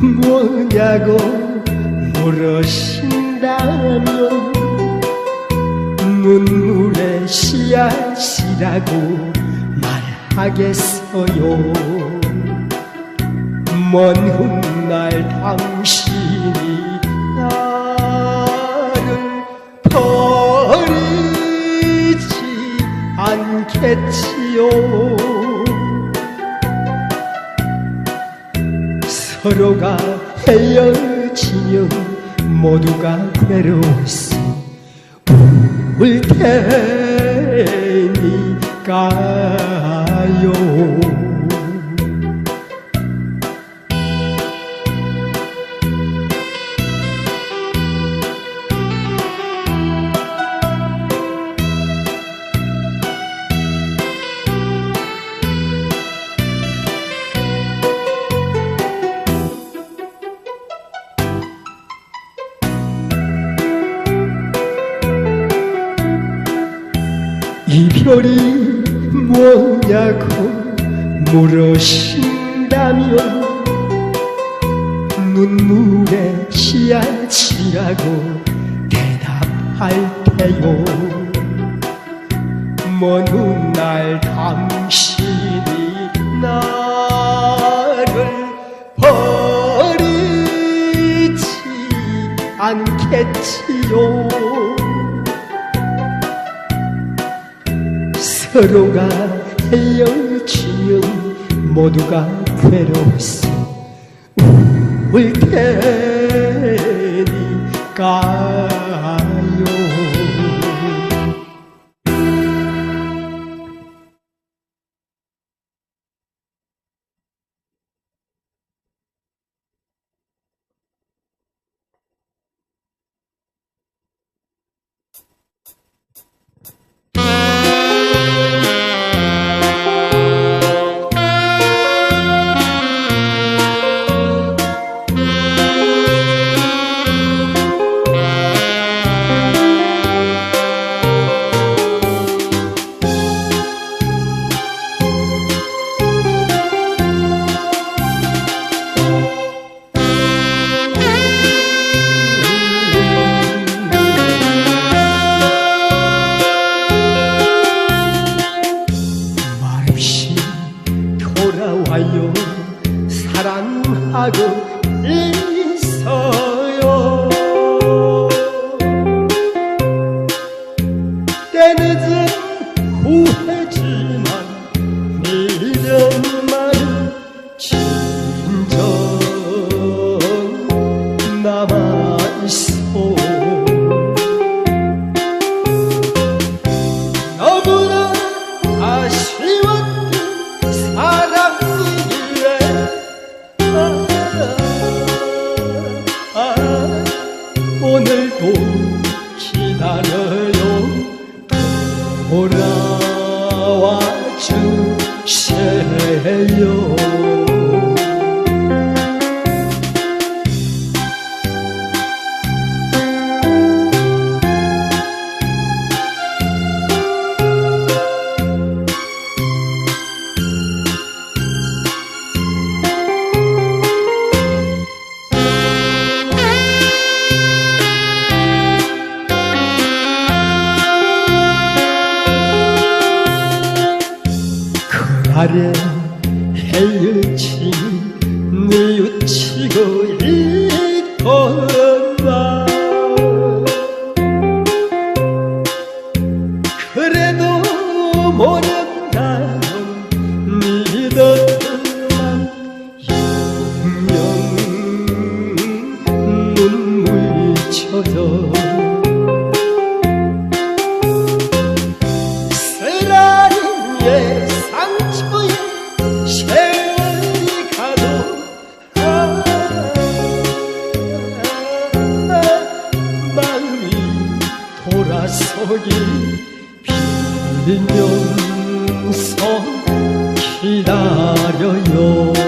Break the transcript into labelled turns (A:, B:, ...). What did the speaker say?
A: 누구라고 물으신다면 눈물의 씨앗이라고 말하겠어요. 먼 훗날 당신이 나를 버리지 않겠지요 서로가 헤어지면 모두가 괴로워서 울 테니까 이별이 뭐냐고 물으신다면 눈물의 씨앗이라고 대답할 테요. 먼 훗날 당신이 나를 버리지 않겠지 서로가 헤어지면 모두가 괴로워서 울테 사 오늘도 기다려요. 돌아와 주세요 그날의 헤어짐 뉘우치고 있거나 그래도 모른다면 믿었던 영영 눈물 젖어 저기 비면 서 기다려요.